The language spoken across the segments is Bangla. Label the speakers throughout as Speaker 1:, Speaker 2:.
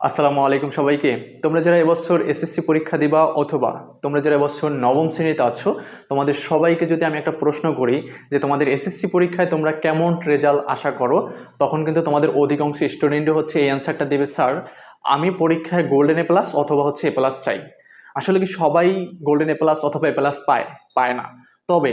Speaker 1: আসসালামু আলাইকুম সবাইকে। তোমরা যারা এবছর এসএসসি পরীক্ষা দিবা অথবা তোমরা যারা এবছর নবম শ্রেণীতে আছো, তোমাদের সবাইকে যদি আমি একটা প্রশ্ন করি যে তোমাদের এসএসসি পরীক্ষায় তোমরা কেমন রেজাল্ট আশা করো, তখন কিন্তু তোমাদের অধিকাংশ স্টুডেন্টই হচ্ছে এই অ্যান্সারটা দেবে, স্যার, আমি পরীক্ষায় গোল্ডেন এ প্লাস অথবা হচ্ছে এ প্লাস চাই। আসলে কি সবাই গোল্ডেন এ প্লাস অথবা এ প্লাস পায়? পায় না। তবে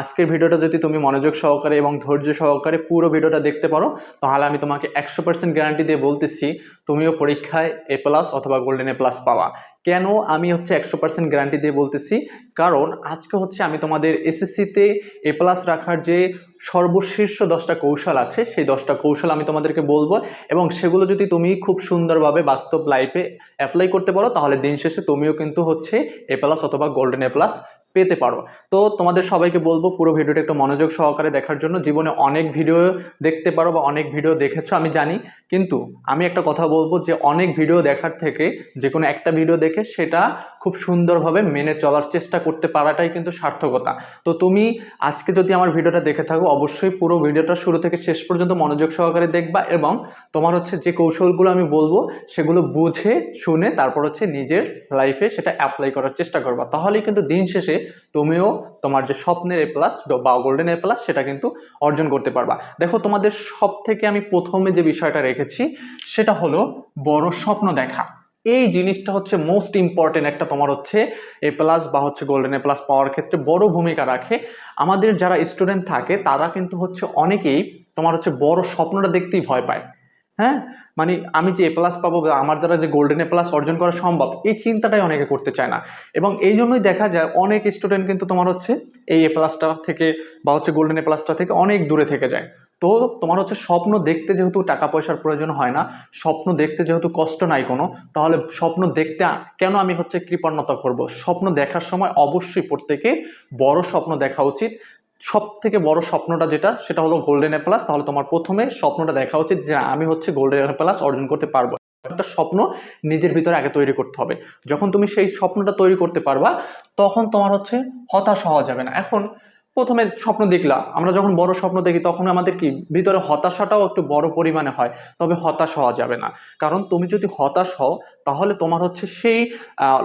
Speaker 1: আজকের ভিডিওটা যদি তুমি মনোযোগ সহকারে এবং ধৈর্য সহকারে পুরো ভিডিওটা দেখতে পারো, তাহলে আমি তোমাকে একশো পার্সেন্ট গ্যারান্টি দিয়ে বলতেছি, তুমিও পরীক্ষায় এ প্লাস অথবা গোল্ডেন এ প্লাস পাওয়া কেন আমি হচ্ছে একশো পার্সেন্ট গ্যারান্টি দিয়ে বলতেছি? কারণ আজকে হচ্ছে আমি তোমাদের এসএসসিতে এ প্লাস রাখার যে সর্বশীর্ষ দশটা কৌশল আছে, সেই দশটা কৌশল আমি তোমাদেরকে বলব এবং সেগুলো যদি তুমি খুব সুন্দরভাবে বাস্তব লাইফে অ্যাপ্লাই করতে পারো, তাহলে দিন শেষে তুমিও কিন্তু হচ্ছে এ প্লাস অথবা গোল্ডেন এ প্লাস পেতে পারো। তো তোমাদের সবাইকে বলব, পুরো ভিডিওটা একটু মনোযোগ সহকারে দেখার জন্য। জীবনে অনেক ভিডিও দেখতে পারো বা অনেক ভিডিও দেখেছ, আমি জানি। কিন্তু আমি একটা কথা বলব যে, অনেক ভিডিও দেখার থেকে যে কোনো একটা ভিডিও দেখে, সেটা খুব সুন্দরভাবে মেনে চলার চেষ্টা করতে পারাটাই কিন্তু সার্থকতা। তো তুমি আজকে যদি আমার ভিডিওটা দেখে থাকো, অবশ্যই পুরো ভিডিওটা শুরু থেকে শেষ পর্যন্ত মনোযোগ সহকারে দেখবা এবং তোমার হচ্ছে যে কৌশলগুলো আমি বলব, সেগুলো বুঝে, শুনে, তারপর হচ্ছে নিজের লাইফে সেটা অ্যাপ্লাই করার চেষ্টা করবা। তাহলেই কিন্তু দিন শেষে তুমিও তোমার যে স্বপ্নের এ প্লাস বা গোল্ডেন এ প্লাস সেটা কিন্তু অর্জন করতে পারবা। দেখো, তোমাদের সব থেকে আমি প্রথমে যে বিষয়টা রেখেছি, সেটা হলো বড় স্বপ্ন দেখা। এই জিনিসটা হচ্ছে মোস্ট ইম্পর্টেন্ট একটা তোমার হচ্ছে এ প্লাস বা হচ্ছে গোল্ডেন এ প্লাস পাওয়ার ক্ষেত্রে বড় ভূমিকা রাখে। আমাদের যারা স্টুডেন্ট থাকে, তারা কিন্তু হচ্ছে অনেকেই তোমার হচ্ছে বড় স্বপ্নটা দেখতেই ভয় পায়। হ্যাঁ? মানে আমি যে এ প্লাস পাবো আমার দ্বারা যে গোল্ডেন এ প্লাস অর্জন করা সম্ভব, এই চিন্তাটাই অনেকে করতে চায় না। এবং এই জন্যই দেখা যায় অনেক স্টুডেন্ট কিন্তু তোমার হচ্ছে এই এ প্লাসটা থেকে বা হচ্ছে গোল্ডেন এ প্লাসটা থেকে অনেক দূরে থেকে যায়। তো তোমার হচ্ছে স্বপ্ন দেখতে যেহেতু টাকা পয়সার প্রয়োজন হয় না, স্বপ্ন দেখতে যেহেতু কষ্ট নাই কোনো, তাহলে স্বপ্ন দেখতে কেন আমি হচ্ছে কৃপণতা করব? স্বপ্ন দেখার সময় অবশ্যই প্রত্যেকে বড় স্বপ্ন দেখা উচিত। সব থেকে বড় স্বপ্নটা যেটা, সেটা হলো গোল্ডেন প্লাস তাহলে তোমার প্রথমে স্বপ্নটা দেখা উচিত যে আমি হচ্ছে গোল্ডেন প্লাস অর্জন করতে পারব। একটা স্বপ্ন নিজের ভিতরে আগে তৈরি করতে হবে। যখন তুমি সেই স্বপ্নটা তৈরি করতে পারবা, তখন তোমার হচ্ছে হতাশ হওয়া যাবে না। এখন প্রথমে স্বপ্ন দেখলাম। আমরা যখন বড় স্বপ্ন দেখি, তখন আমাদের কি? ভিতরে হতাশাটাও একটু বড় পরিমাণে হয়। তবে হতাশ হওয়া যাবে না। কারণ তুমি যদি হতাশ হও, তাহলে তোমার হচ্ছে সেই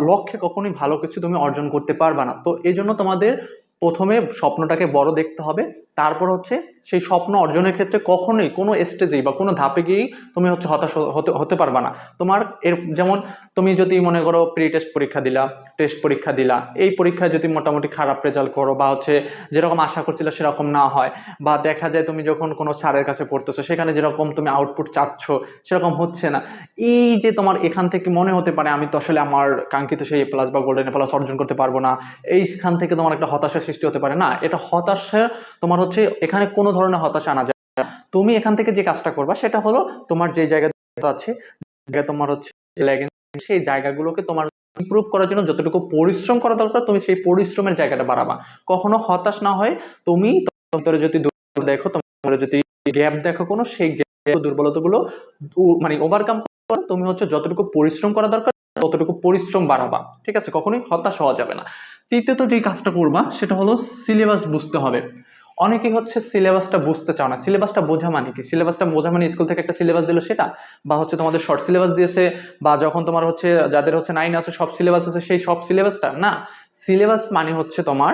Speaker 1: লক্ষ্যে কখনোই ভালো কিছু তুমি অর্জন করতে পারবে না। তো এই জন্য তোমাদের প্রথমে স্বপ্নটাকে বড় দেখতে হবে। তারপর হচ্ছে সেই স্বপ্ন অর্জনের ক্ষেত্রে কখনোই কোনো স্টেজেই বা কোনো ধাপে গিয়েই তুমি হচ্ছে হতাশ হতে হতে পারবা না। তোমার এর, যেমন তুমি যদি মনে করো প্রি টেস্ট পরীক্ষা দিলা টেস্ট পরীক্ষা দিলা, এই পরীক্ষায় যদি মোটামুটি খারাপ রেজাল্ট করো বা হচ্ছে যেরকম আশা করছিলে সেরকম না হয় বা দেখা যায় তুমি যখন কোনো স্যারের কাছে পড়তেছো, সেখানে যেরকম তুমি আউটপুট চাচ্ছ, সেরকম হচ্ছে না। এই যে তোমার এখান থেকে মনে হতে পারে আমি তো আসলে আমার কাঙ্ক্ষিত সেই প্লাস বা গোল্ডেন প্লাস অর্জন করতে পারব না, এইখান থেকে তোমার একটা হতাশার সৃষ্টি হতে পারে। না, এটা হতাশা তোমার হচ্ছে এখানে কোনো ধরনের হতাশা আনা যায় তুমি এখান থেকে যে কাজটা করবা, সেটা হলো তোমার যে জায়গা আছে তোমার হচ্ছে সেই জায়গাগুলোকে তোমার ইমপ্রুভ করার জন্য যতটুকু পরিশ্রম করা দরকার, তুমি সেই পরিশ্রমের জায়গাটা বাড়াবা। কখনো হতাশ না হয় তুমি তোমার যদি দেখো, তোমার যদি গ্যাপ দেখো কোনো, সেই গ্যাপ দুর্বলতাগুলো দূর- মানে ওভারকাম করো। তুমি হচ্ছে যতটুকু পরিশ্রম করা দরকার, ততটুকু পরিশ্রম বাড়াবা। ঠিক আছে? কখনোই হতাশ হওয়া যাবে না। তৃতীয়ত যে কাজটা করবা, সেটা হলো সিলেবাস বুঝতে হবে। অনেকেই হচ্ছে সিলেবাসটা বুঝতে চাও না। সিলেবাসটা বোঝা মানে কি? সিলেবাসটা বোঝা মানে স্কুল থেকে একটা সিলেবাস দিল সেটা? বা হচ্ছে তোমাদের শর্ট সিলেবাস দিয়েছে, বা যখন তোমার হচ্ছে যাদের হচ্ছে নাইন আছে, সব সিলেবাস আছে, সেই সব সিলেবাসটা না? সিলেবাস মানে হচ্ছে তোমার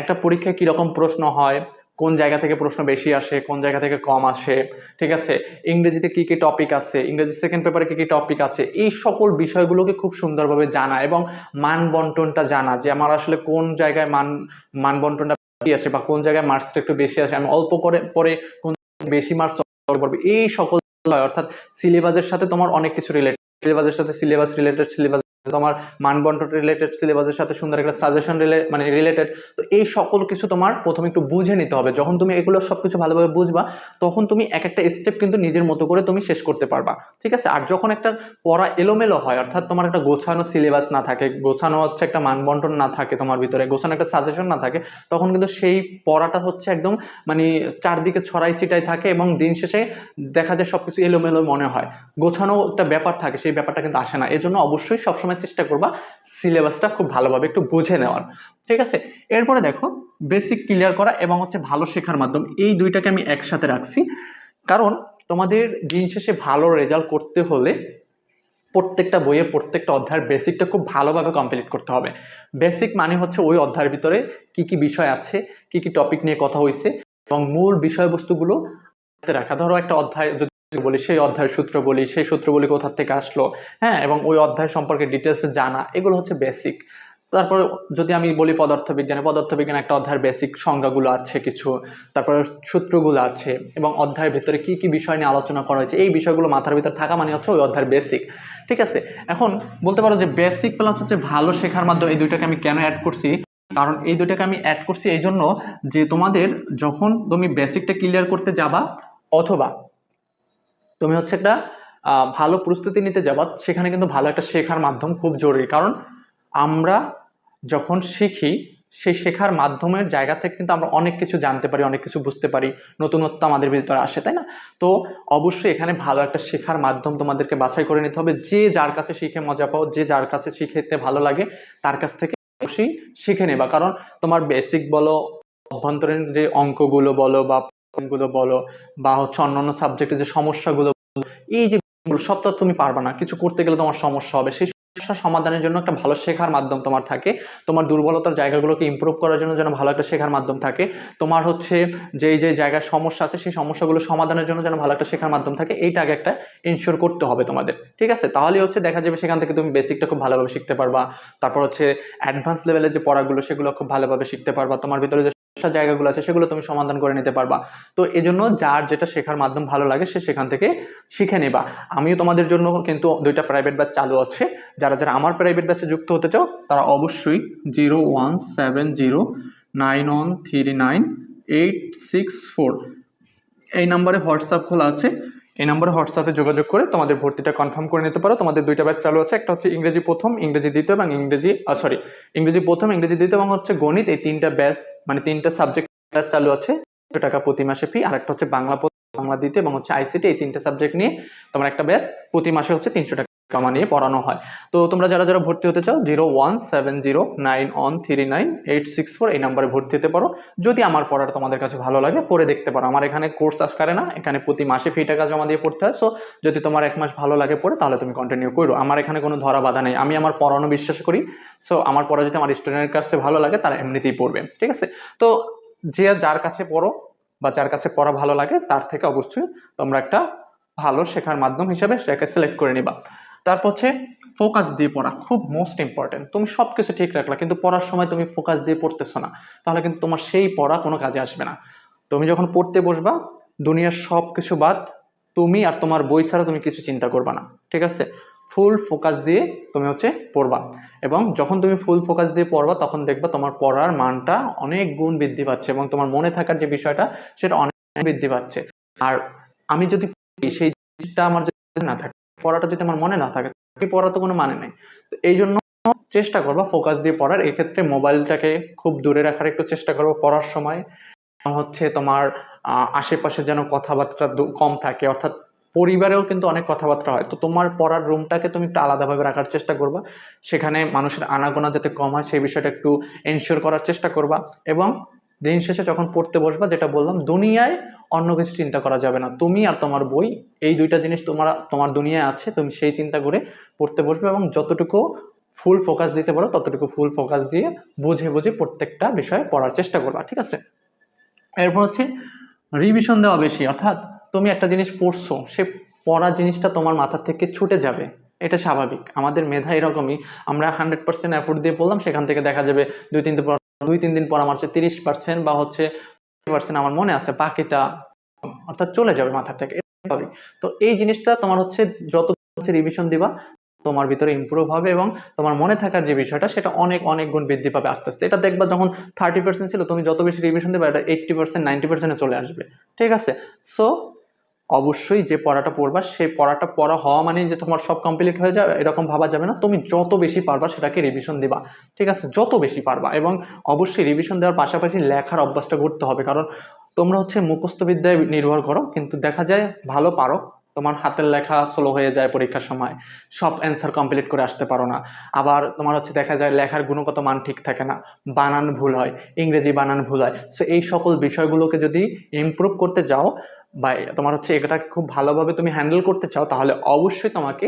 Speaker 1: একটা পরীক্ষায় কীরকম প্রশ্ন হয়, কোন জায়গা থেকে প্রশ্ন বেশি আসে, কোন জায়গা থেকে কম আসে, ঠিক আছে? ইংরেজিতে কী কী টপিক আছে, ইংরেজি সেকেন্ড পেপারে কী কী টপিক আছে, এই সকল বিষয়গুলোকে খুব সুন্দরভাবে জানা এবং মান বন্টনটা জানা যে আমার আসলে কোন জায়গায় মান মান বন্টনটা আছে বা কোন জায়গায় মার্কসটা একটু বেশি আসে, আমি অল্প করে, পরে কোন বেশি মার্কস করব, এই সকল অর্থাৎ সিলেবাসের সাথে তোমার অনেক কিছু রিলেটেড সিলেবাসের সাথে সিলেবাস রিলেটেড সিলেবাস তোমার মানবন্টন রিলেটেড সিলেবাসের সাথে সুন্দর একটা সাজেশন রিলে মানে রিলেটেড তো এই সকল কিছু তোমার প্রথমে একটু বুঝে নিতে হবে। যখন তুমি এগুলো সব কিছু ভালোভাবে বুঝবা, তখন তুমি এক একটা স্টেপ কিন্তু নিজের মতো করে তুমি শেষ করতে পারবা। ঠিক আছে? আর যখন একটা পড়া এলোমেলো হয়, অর্থাৎ তোমার একটা গোছানো সিলেবাস না থাকে, গোছানো হচ্ছে একটা মানবন্টন না থাকে তোমার ভিতরে, গোছানো একটা সাজেশন না থাকে, তখন কিন্তু সেই পড়াটা হচ্ছে একদম মানে চারদিকে ছড়াই ছিটাই থাকে এবং দিন শেষে দেখা যায় সব কিছু এলোমেলো মনে হয়। গোছানো একটা ব্যাপার থাকে, সেই ব্যাপারটা কিন্তু আসে না। এজন্য অবশ্যই সবসময় চেষ্টা করবা সিলেবাসটা খুব ভালোভাবে একটু বুঝে নেওয়ার। ঠিক আছে? এরপরে দেখো বেসিক ক্লিয়ার করা এবং হচ্ছে ভালো শেখার মাধ্যম, এই দুইটাকে আমি একসাথে রাখছি। কারণ তোমাদের দিন শেষে ভালো রেজাল্ট করতে হলে প্রত্যেকটা বইয়ে প্রত্যেকটা অধ্যায়ের বেসিকটা খুব ভালোভাবে কমপ্লিট করতে হবে। বেসিক মানে হচ্ছে ওই অধ্যায়ের ভিতরে কি কি বিষয় আছে, কি কি টপিক নিয়ে কথা হয়েছে এবং মূল বিষয়বস্তুগুলো রাখা। ধরো একটা অধ্যায় যদি বলি, সেই অধ্যায়ের সূত্র বলি, সেই সূত্রগুলি কোথা থেকে আসলো হ্যাঁ এবং ওই অধ্যায় সম্পর্কে ডিটেলসে জানা, এগুলো হচ্ছে বেসিক তারপরে যদি আমি বলি পদার্থবিজ্ঞানে পদার্থবিজ্ঞানে একটা অধ্যায়ের বেসিক সংজ্ঞাগুলো আছে কিছু, তারপরে সূত্রগুলো আছে, এবং অধ্যায়ের ভিতরে কি কি বিষয় নিয়ে আলোচনা করা হয়েছে, এই বিষয়গুলো মাথার ভিতরে থাকা মানে হচ্ছে ওই অধ্যায়ের বেসিক ঠিক আছে? এখন বলতে পারো যে বেসিক প্লাস হচ্ছে ভালো শেখার মাধ্যমে এই দুইটাকে আমি কেন অ্যাড করছি? কারণ এই দুইটাকে আমি অ্যাড করছি এই জন্য যে তোমাদের যখন তুমি বেসিকটা ক্লিয়ার করতে যাবা, অথবা তুমি হচ্ছে একটা ভালো প্রস্তুতি নিতে যাবা, সেখানে কিন্তু ভালো একটা শেখার মাধ্যম খুব জরুরি। কারণ আমরা যখন শিখি, সেই শেখার মাধ্যমের জায়গা থেকে কিন্তু আমরা অনেক কিছু জানতে পারি, অনেক কিছু বুঝতে পারি, নতুনত্ব আমাদের ভিতরে আসে, তাই না? তো অবশ্যই এখানে ভালো একটা শেখার মাধ্যম তোমাদেরকে বাছাই করে নিতে হবে। যে যার কাছে শিখে মজা পাও, যে যার কাছে শিখেতে ভালো লাগে, তার কাছ থেকে অবশ্যই শিখে নেবা। কারণ তোমার বেসিক বলো, অভ্যন্তরীণ যে অঙ্কগুলো বলো বা গুলো বলো বা হচ্ছে অন্যান্য সাবজেক্টের যে সমস্যাগুলো এই যে সব তো তুমি পারবা না। কিছু করতে গেলে তোমার সমস্যা হবে। সেই সমস্যা সমাধানের জন্য একটা ভালো শেখার মাধ্যম তোমার থাকে। তোমার দুর্বলতার জায়গাগুলোকে ইমপ্রুভ করার জন্য যেন ভালো একটা শেখার মাধ্যম থাকে। তোমার হচ্ছে যেই যে জায়গায় সমস্যা আছে, সেই সমস্যাগুলো সমাধানের জন্য যেন ভালো একটা শেখার মাধ্যম থাকে, এইটা আগে একটা ইনশিওর করতে হবে তোমাদের। ঠিক আছে? তাহলে হচ্ছে দেখা যাবে সেখান থেকে তুমি বেসিকটা খুব ভালোভাবে শিখতে পারবা। তারপর হচ্ছে অ্যাডভান্স লেভেলের যে পড়াগুলো, সেগুলো খুব ভালোভাবে শিখতে পারবা। তোমার ভিতরে যে জায়গাগুলো আছে, সেগুলো তুমি সমাধান করে নিতে পারবা। তো এই জন্য যার যেটা শেখার মাধ্যম ভালো লাগে, সে সেখান থেকে শিখে নেবা। আমিও তোমাদের জন্য কিন্তু দুইটা প্রাইভেট ব্যাচ চালু আছে। যারা যারা আমার প্রাইভেট ব্যাচে যুক্ত হতে চাও, তারা অবশ্যই zero one seven zero nine one three nine eight six four এই নাম্বারে হোয়াটসঅ্যাপ খোলা আছে। এই নম্বরে হোয়াটসঅ্যাপে যোগাযোগ করে তোমাদের ভর্তিটা কনফার্ম করে নিতে পারো। তোমাদের দুইটা ব্যাচ চালু আছে, একটা হচ্ছে ইংরেজি প্রথম, ইংরেজি দ্বিতীয় এবং ইংরেজি সরি ইংরেজি প্রথম, ইংরেজি দ্বিতীয় এবং হচ্ছে গণিত, এই তিনটা ব্যাচ মানে তিনটা সাবজেক্ট চালু আছে টাকা প্রতি মাসে ফি আর একটা হচ্ছে বাংলা বাংলা দ্বিতীয় এবং হচ্ছে আইসিটি এই তিনটা সাবজেক্ট নিয়ে তোমার একটা ব্যাচ প্রতি মাসে হচ্ছে তিনশো টাকা জমা নিয়ে পড়ানো হয়। তো তোমরা যারা যারা ভর্তি হতে চাও zero one seven zero nine one three nine eight six four এই নাম্বারে ভর্তি হতে পারো। যদি আমার পড়াটা তোমাদের কাছে ভালো লাগে, পড়ে দেখতে পারো। আমার এখানে কোর্স আকারে না, এখানে প্রতি মাসে ফি টাকা জমা দিয়ে পড়তে হয়। সো যদি তোমার এক মাস ভালো লাগে পড়ে, তাহলে তুমি কন্টিনিউ করো। আমার এখানে কোনো ধরা বাধা নেই। আমি আমার পড়ানো বিশ্বাস করি। সো আমার পড়া যদি আমার স্টুডেন্টের কাছে ভালো লাগে, তারা এমনিতেই পড়বে। ঠিক আছে? তো যে যার কাছে পড়ো বা যার কাছে পড়া ভালো লাগে, তার থেকে অবশ্যই তোমরা একটা ভালো শেখার মাধ্যম হিসেবে সেটাকে সিলেক্ট করে নিবা। তারপর হচ্ছে ফোকাস দিয়ে পড়া, খুব মোস্ট ইম্পর্টেন্ট তুমি সব কিছু ঠিক রাখলা, কিন্তু পড়ার সময় তুমি ফোকাস দিয়ে পড়তেছো না, তাহলে কিন্তু তোমার সেই পড়া কোনো কাজে আসবে না। তুমি যখন পড়তে বসবা, দুনিয়ার সব কিছু বাদ, তুমি আর তোমার বই ছাড়া তুমি কিছু চিন্তা করবা না, ঠিক আছে? ফুল ফোকাস দিয়ে তুমি হচ্ছে পড়বা। এবং যখন তুমি ফুল ফোকাস দিয়ে পড়বা, তখন দেখবা তোমার পড়ার মানটা অনেক গুণ বৃদ্ধি পাচ্ছে এবং তোমার মনে থাকার যে বিষয়টা, সেটা অনেক বৃদ্ধি পাচ্ছে। আর আমি যদি সেই জিনিসটা আমার যদি না থাকে পড়াটা যদি আমার মনে না থাকে পড়া তো কোনো মানে নেই। তো এই জন্য চেষ্টা করবা ফোকাস দিয়ে পড়ার। এক্ষেত্রে মোবাইলটাকে খুব দূরে রাখার একটু চেষ্টা করব পড়ার সময়। হচ্ছে তোমার আশেপাশে যেন কথাবার্তা কম থাকে। অর্থাৎ পরিবারেও কিন্তু অনেক কথাবার্তা হয়। তো তোমার পড়ার রুমটাকে তুমি একটু আলাদাভাবে রাখার চেষ্টা করবা। সেখানে মানুষের আনাগোনা যাতে কম হয়, সেই বিষয়টা একটু এনশিওর করার চেষ্টা করবা। এবং দিন শেষে যখন পড়তে বসবা, যেটা বললাম, দুনিয়ায় অন্য কিছু চিন্তা করা যাবে না। তুমি আর তোমার বই, এই দুইটা জিনিস তোমার তোমার দুনিয়ায় আছে, তুমি সেই চিন্তা করে পড়তে বসবে এবং যতটুকু ফুল ফোকাস দিতে পারো, ততটুকু ফুল ফোকাস দিয়ে বুঝে বুঝে প্রত্যেকটা বিষয়ে পড়ার চেষ্টা করবা, ঠিক আছে? এরপর হচ্ছে রিভিশন দেওয়া বেশি, অর্থাৎ তুমি একটা জিনিস পড়ছো, সে পড়া জিনিসটা তোমার মাথা থেকে ছুটে যাবে, এটা স্বাভাবিক। আমাদের মেধা এরকমই, আমরা হান্ড্রেড পার্সেন্ট এফোর্ট দিয়ে পড়লাম, সেখান থেকে দেখা যাবে দুই তিন দিন পর দুই, তিন দিন পর আমার হচ্ছে তিরিশ পার্সেন্ট বা হচ্ছে পার্সেন্ট আমার মনে আছে, বাকিটা অর্থাৎ চলে যাবে মাথা থেকে তো এই জিনিসটা তোমার হচ্ছে যত হচ্ছে রিভিশন দিবা, তোমার ভিতরে ইমপ্রুভ হবে এবং তোমার মনে থাকার যে বিষয়টা, সেটা অনেক অনেক গুণ বৃদ্ধি পাবে আস্তে আস্তে। এটা দেখবা যখন থার্টি পার্সেন্ট ছিল, তুমি যত বেশি রিভিশন দেবে, এটা এইট্টি পার্সেন্ট নাইনটি পার্সেন্টে চলে আসবে। ঠিক আছে? সো অবশ্যই যে পড়াটা পড়বা, সেই পড়াটা পড়া হওয়া মানেই যে তোমার সব কমপ্লিট হয়ে যাবে, এরকম ভাবা যাবে না। তুমি যত বেশি পারবা সেটাকে রিভিশন দিবা। ঠিক আছে? যত বেশি পারবা এবং অবশ্যই রিভিশন দেওয়ার পাশাপাশি লেখার অভ্যাসটা করতে হবে। কারণ তোমরা হচ্ছে মুখস্থ বিদ্যায় নির্ভর করো, কিন্তু দেখা যায় ভালো পারো, তোমার হাতের লেখা স্লো হয়ে যায় পরীক্ষার সময়। সব অ্যান্সার কমপ্লিট করে আসতে পারো না। আবার তোমার হচ্ছে দেখা যায় লেখার গুণগত মান ঠিক থাকে না। বানান ভুল হয়, ইংরেজি বানান ভুল হয়। সো এই সকল বিষয়গুলোকে যদি ইমপ্রুভ করতে যাও বা তোমার হচ্ছে এটাকে খুব ভালোভাবে তুমি হ্যান্ডেল করতে চাও, তাহলে অবশ্যই তোমাকে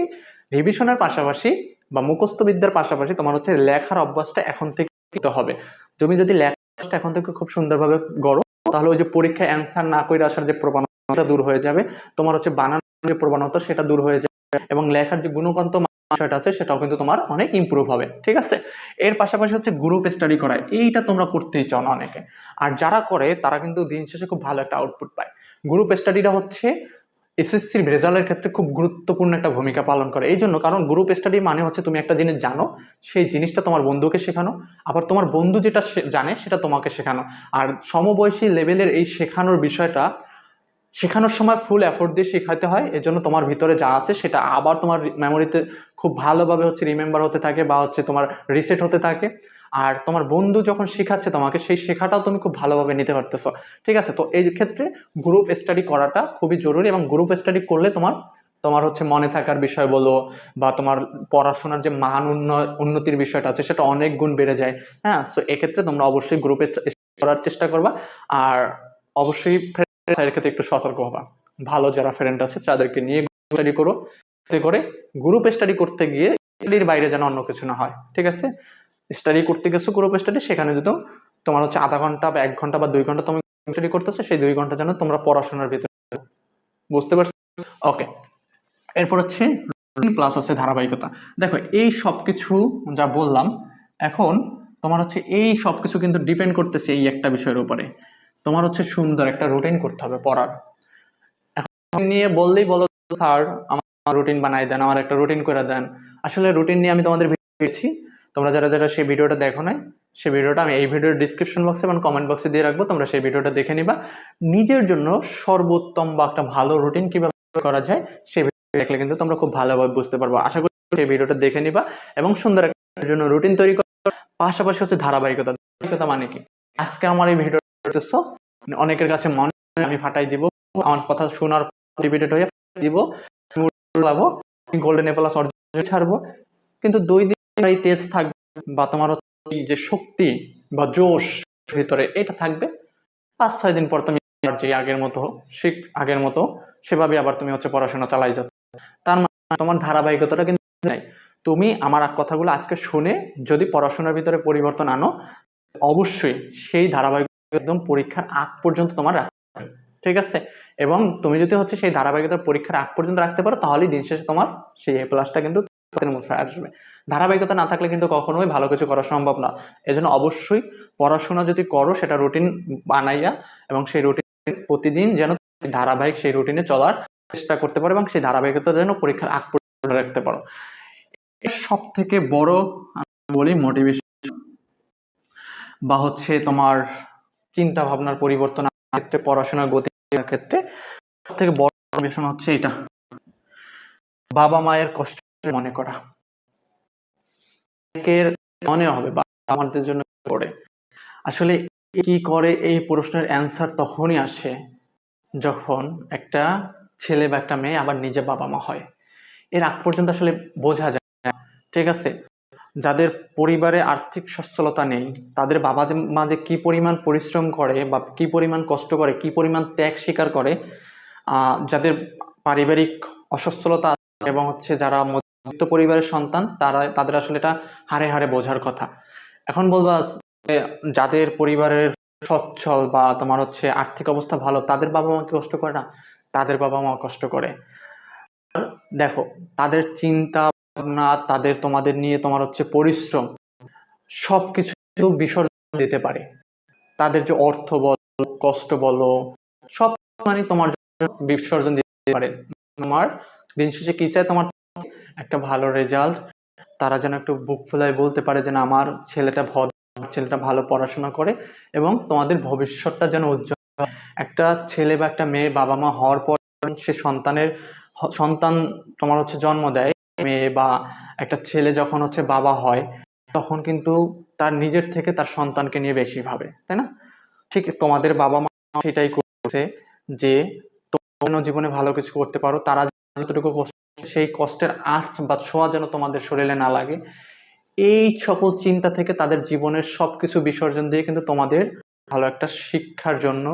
Speaker 1: রিভিশনের পাশাপাশি বা মুখস্থ বিদ্যার পাশাপাশি তোমার হচ্ছে লেখার অভ্যাসটা এখন থেকে হবে। তুমি যদি লেখাটা এখন থেকে খুব সুন্দরভাবে গড়ো, তাহলে ওই যে পরীক্ষায় অ্যান্সার না করে আসার যে প্রবণতা দূর হয়ে যাবে, তোমার হচ্ছে বানানোর যে প্রবণতা সেটা দূর হয়ে যাবে এবং লেখার যে গুণগত বিষয়টা আছে সেটাও কিন্তু তোমার অনেক ইম্প্রুভ হবে, ঠিক আছে? এর পাশাপাশি হচ্ছে গ্রুপ স্টাডি করা, এইটা তোমরা করতেই চাও না অনেকে। আর যারা করে, তারা কিন্তু দিন শেষে খুব ভালো একটা আউটপুট পায়। গ্রুপ স্টাডিটা হচ্ছে এসএসসির রেজাল্টের ক্ষেত্রে খুব গুরুত্বপূর্ণ একটা ভূমিকা পালন করে। এই জন্য কারণ গ্রুপ স্টাডি মানে হচ্ছে তুমি একটা জিনিস জানো, সেই জিনিসটা তোমার বন্ধুকে শেখানো, আবার তোমার বন্ধু যেটা জানে সেটা তোমাকে শেখানো। আর সমবয়সী লেভেলের এই শেখানোর বিষয়টা, শেখানোর সময় ফুল এফোর্ট দিয়ে শেখাতে হয়, এজন্য তোমার ভিতরে যা আছে সেটা আবার তোমার মেমোরিতে খুব ভালোভাবে হচ্ছে রিমেম্বার হতে থাকে বা হচ্ছে তোমার রিসেট হতে থাকে। আর তোমার বন্ধু যখন শেখাচ্ছে তোমাকে, সেই শেখাটাও তুমি খুব ভালোভাবে নিতে পারতেছো। ঠিক আছে? তো এই ক্ষেত্রে গ্রুপ স্টাডি করাটা খুবই জরুরি এবং গ্রুপ স্টাডি করলে তোমার তোমার হচ্ছে মনে থাকার বিষয় বলো বা তোমার পড়াশোনার যে মান উন্নতির বিষয়টা আছে, সেটা অনেক গুণ বেড়ে যায়। হ্যাঁ? সো এক্ষেত্রে তোমরা অবশ্যই গ্রুপে করার চেষ্টা করবা। আর অবশ্যই ফ্রেন্ডের ক্ষেত্রে একটু সতর্ক হবা। ভালো যারা ফ্রেন্ড আছে, তাদেরকে নিয়ে স্টাডি করো। করে গ্রুপ স্টাডি করতে গিয়ে স্টাডির বাইরে যেন অন্য কিছু না হয়। ঠিক আছে? স্টাডি করতে গেছো গ্রুপ স্টাডি সেখানে যদি তোমার হচ্ছে আধা ঘণ্টা বা এক ঘণ্টা বা দুই ঘণ্টা তুমি স্টাডি করতেছো, সেই দুই ঘণ্টা যেন তোমরা পড়াশোনার ভিতরে বুঝতে পারছ? ওকে এরপর হচ্ছে প্লাস হচ্ছে ধারাবাহিকতা। দেখো, এই সব কিছু যা বললাম, এখন তোমার হচ্ছে এই সব কিছু কিন্তু ডিপেন্ড করতেছে এই একটা বিষয়ের উপরে। তোমার হচ্ছে সুন্দর একটা রুটিন করতে হবে পড়ার। এখন নিয়ে বললেই বলো, স্যার, আমার রুটিন বানাই দেন, আমার একটা রুটিন করে দেন। আসলে রুটিন নিয়ে আমি তোমাদের দিয়েছি তোমরা যারা যারা সেই ভিডিওটা দেখো নাই, সেই ভিডিওটা আমি এই ভিডিওর ডিসক্রিপশন বক্সে এবং কমেন্ট বক্সে দিয়ে রাখব, তোমরা সেই ভিডিওটা দেখে নিবা। নিজের জন্য সর্বোত্তম বা একটা ভালো রুটিন কীভাবে করা যায়, সেই ভিডিও দেখলে কিন্তু তোমরা খুব ভালোভাবে বুঝতে পারব। আশা করি সেই ভিডিওটা দেখে নিবা এবং সুন্দর একটা জন্য রুটিন তৈরি করার পাশাপাশি হচ্ছে ধারাবাহিকতা। ধারাবাহিকতা মানে কি? আজকে আমার এই ভিডিও দেখতেছো অনেকের কাছে মনে আমি ফাটাই দিব, আমার কথা শোনার মোটিভেটেড হয়ে দিব লাগাবো গোল্ডেন প্লাস অর্জন ছাড়বো। কিন্তু দুই দিন এই তেজ থাকবে বা তোমার যে শক্তি বা জোশ ভিতরে এটা থাকবে। পাঁচ, ছয় দিন পর তুমি যে আগের মতো শিখ আগের মতো সেভাবে আবার তুমি হচ্ছে পড়াশোনা চালাই যাচ্ছ। তার মানে তোমার ধারাবাহিকতাটা কিন্তু নাই। তুমি আমার কথাগুলো আজকে শুনে যদি পড়াশোনার ভিতরে পরিবর্তন আনো, অবশ্যই সেই ধারাবাহিক একদম পরীক্ষার আগ পর্যন্ত তোমার রাখতে ঠিক আছে? এবং তুমি যদি হচ্ছে সেই ধারাবাহিকতার পরীক্ষার আগ পর্যন্ত রাখতে পারো, তাহলেই দিন শেষে তোমার সেই এ প্লাসটা কিন্তু হাতের মুঠোয় আসবে। ধারাবাহিকতা না থাকলে কিন্তু কখনোই ভালো কিছু করা সম্ভব না। এজন্য অবশ্যই পড়াশোনা যদি করো, সেটা রুটিন বানাইয়া এবং সেই রুটিন প্রতিদিন যেন ধারাবাহিক সেই রুটিনে চলার চেষ্টা করতে পারো এবং সেই ধারাবাহিকতা যেন পরীক্ষার আগ পর্যন্ত রাখতে পারো। সব থেকে বড় বলি মোটিভেশন বা হচ্ছে তোমার চিন্তা ভাবনার পরিবর্তন ক্ষেত্রে, পড়াশোনার গতি ক্ষেত্রে সব থেকে বড় মোটিভেশন হচ্ছে এটা বাবা মায়ের কষ্ট মনে করা। অনেকের মনে হবে, বা আমাদের জন্য করে আসলে কি করে এই প্রশ্নের অ্যান্সার তখনই আসে যখন একটা ছেলে বা একটা মেয়ে আবার নিজে বাবা মা হয়। এর আগ পর্যন্ত আসলে বোঝা যায় ঠিক আছে? যাদের পরিবারে আর্থিক সচ্ছলতা নেই, তাদের বাবা মা যে কি পরিমাণ পরিশ্রম করে বা কি পরিমাণ কষ্ট করে, কি পরিমাণ ত্যাগ স্বীকার করে যাদের পারিবারিক অসচ্ছলতা এবং হচ্ছে যারা মধ্যবিত্ত পরিবারের সন্তান, তারা, তাদের আসলে এটা হারে হারে বোঝার কথা। এখন বলবা যাদের পরিবারের সচ্ছল বা তোমার হচ্ছে আর্থিক অবস্থা ভালো, তাদের বাবা মা কষ্ট করে না? তাদের বাবা মা কষ্ট করে। দেখো, তাদের চিন্তা ভাবনা তাদের তোমাদের নিয়ে তোমার হচ্ছে পরিশ্রম সব কিছু বিসর্জন দিতে পারে। তাদের যে অর্থ বলো, কষ্ট বলো সব মানে তোমার বিসর্জন দিতে পারে। তোমার দিন শেষে কি চায়? তোমার একটা ভালো রেজাল্ট তারা যেন একটু বুক ফুলায় বলতে পারে যে আমার ছেলেটা ভদ্র ছেলেটা ভালো পড়াশোনা করে এবং তোমাদের ভবিষ্যৎটা যেন উজ্জ্বল একটা ছেলে বা একটা মেয়ে বাবা মা হওয়ার পর সে সন্তানের, সন্তান তোমার হচ্ছে জন্ম দেয়, মেয়ে বা একটা ছেলে যখন হচ্ছে বাবা হয়, তখন কিন্তু তার নিজের থেকে তার সন্তানকে নিয়ে বেশি ভাবে, তাই না? ঠিক তোমাদের বাবা মা সেটাই করছে যে, তোমরা জীবনে ভালো কিছু করতে পারো, তারা যতটুকু সেই কষ্টের আঁচ বা ছোঁয়া যেন তোমাদের শরীরে না লাগে। এই সকল চিন্তা থেকে তাদের জীবনের সবকিছু বিসর্জন দিয়ে কিন্তু তোমাদের ভালো একটা শিক্ষার জন্য,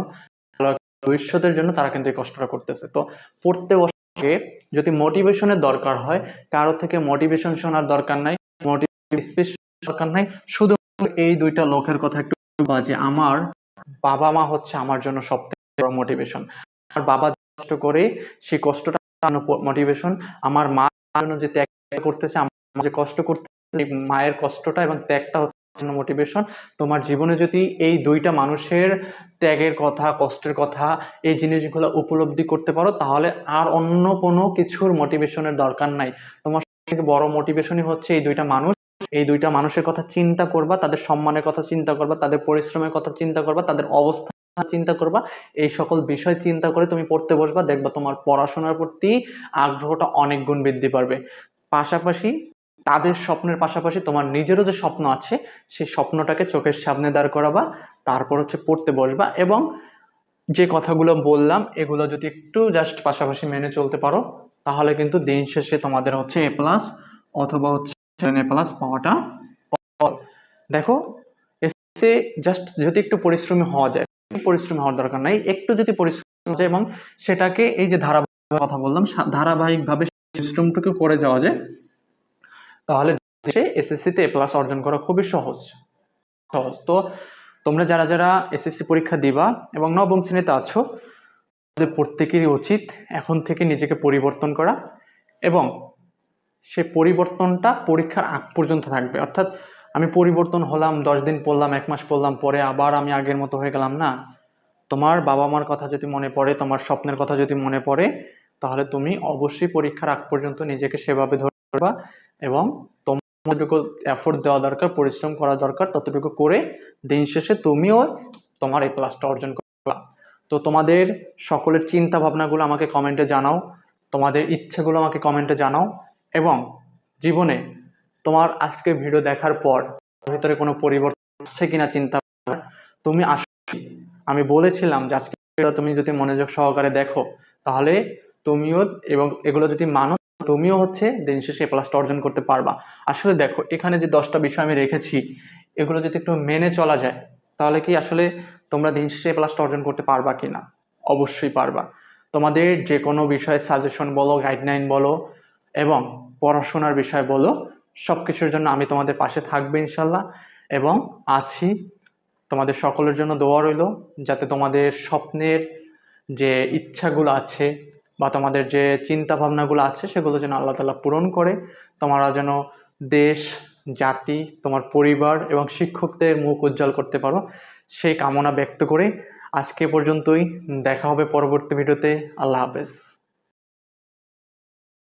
Speaker 1: ভালো ভবিষ্যতের জন্য তারা কিন্তু এই কষ্টটা করতেছে। তো পড়তে বস যদি মোটিভেশনের দরকার হয়, কারও থেকে মোটিভেশন শোনার দরকার নাই মোটিভেশন দরকার নাই শুধু এই দুইটা লোকের কথা একটু যে আমার বাবা মা হচ্ছে আমার জন্য সবথেকে বড় মোটিভেশন আর বাবা কষ্ট করে সেই কষ্টটা মোটিভেশন আমার মা জন্য যে ত্যাগ করতেছে, আমার যে কষ্ট করতেছে মায়ের কষ্টটা এবং ত্যাগটা হচ্ছে মোটিভেশন তোমার জীবনে যদি এই দুইটা মানুষের ত্যাগের কথা, কষ্টের কথা, এই জিনিসগুলো উপলব্ধি করতে পারো, তাহলে আর অন্য কোনো কিছুর মোটিভেশনের দরকার নাই। তোমার থেকে বড় মোটিভেশনই হচ্ছে এই দুইটা মানুষ। এই দুইটা মানুষের কথা চিন্তা করবা, তাদের সম্মানের কথা চিন্তা করবা, তাদের পরিশ্রমের কথা চিন্তা করবা, তাদের অবস্থা চিন্তা করবা, এই সকল বিষয় চিন্তা করে তুমি পড়তে বসবা, দেখবা তোমার পড়াশোনার প্রতি আগ্রহটা অনেক গুণ বৃদ্ধি পারবে। পাশাপাশি তাদের স্বপ্নের পাশাপাশি তোমার নিজেরও যে স্বপ্ন আছে, সেই স্বপ্নটাকে চোখের সামনে দাঁড় করাবা, তারপর হচ্ছে পড়তে বসবা এবং যে কথাগুলো বললাম, এগুলো যদি একটু জাস্ট পাশাপাশি মেনে চলতে পারো, তাহলে কিন্তু দিন শেষে তোমাদের হচ্ছে এ প্লাস অথবা হচ্ছে এ প্লাস পাওয়াটা দেখো এসে জাস্ট যদি একটু পরিশ্রমী হওয়া যায় পরিশ্রমী হওয়ার দরকার নাই। একটু যদি পরিশ্রম যায় এবং সেটাকে এই যে ধারাবাহিক কথা বললাম ধারাবাহিকভাবে পরিশ্রমটুকু করে যাওয়া যায়, তাহলে দেশে এসএসসিতে এ প্লাস অর্জন করা খুবই সহজ। সহজ। তো তোমরা যারা যারা এসএসসি পরীক্ষা দিবা এবং নবম শ্রেণীতে আছো তাদের প্রত্যেকেরই উচিত এখন থেকে নিজেকে পরিবর্তন করা এবং সে পরিবর্তনটা পরীক্ষার আগ পর্যন্ত থাকবে। অর্থাৎ আমি পরিবর্তন হলাম, দশ দিন পড়লাম, এক মাস পড়লাম, পরে আবার আমি আগের মতো হয়ে গেলাম, না? তোমার বাবা মার কথা যদি মনে পড়ে, তোমার স্বপ্নের কথা যদি মনে পড়ে, তাহলে তুমি অবশ্যই পরীক্ষার আগ পর্যন্ত নিজেকে সেভাবে ধরে ধরবা এবং যতটুকু এফোর্ট দেওয়া দরকার, পরিশ্রম করা দরকার, ততটুকু করে দিন শেষে তুমিও তোমার এই প্লাসটা অর্জন করবা। তো তোমাদের সকলের চিন্তা ভাবনাগুলো আমাকে কমেন্টে জানাও, তোমাদের ইচ্ছেগুলো আমাকে কমেন্টে জানাও এবং জীবনে তোমার আজকে ভিডিও দেখার পর ভিতরে কোনো পরিবর্তন হচ্ছে কিনা চিন্তা তুমি আসলে আমি বলেছিলাম যে আজকে তুমি যদি মনোযোগ সহকারে দেখো, তাহলে তুমিও এবং এগুলো যদি মানো, তুমিও হচ্ছে দিন শেষে প্লাসটা অর্জন করতে পারবা। আসলে দেখো, এখানে যে দশটা বিষয় আমি রেখেছি, এগুলো যদি একটু মেনে চলা যায়, তাহলে কি আসলে তোমরা দিন শেষে প্লাসটা অর্জন করতে পারবা কি না অবশ্যই পারবা। তোমাদের যে কোনো বিষয়ে সাজেশন বলো গাইডলাইন বলো, এবং পড়াশোনার বিষয় বলো সব কিছুর জন্য আমি তোমাদের পাশে থাকব ইনশাল্লাহ। এবং আছি তোমাদের সকলের জন্য দোয়া রইল, যাতে তোমাদের স্বপ্নের যে ইচ্ছাগুলো আছে বা তোমাদের যে চিন্তা ভাবনাগুলো আছে, সেগুলো যেন আল্লাহ তালা পূরণ করে। তোমরা যেন দেশ, জাতি, তোমার পরিবার এবং শিক্ষকদের মুখ উজ্জ্বল করতে পারো। সেই কামনা ব্যক্ত করে আজকে পর্যন্তই দেখা হবে পরবর্তী ভিডিওতে। আল্লাহ হাফেজ।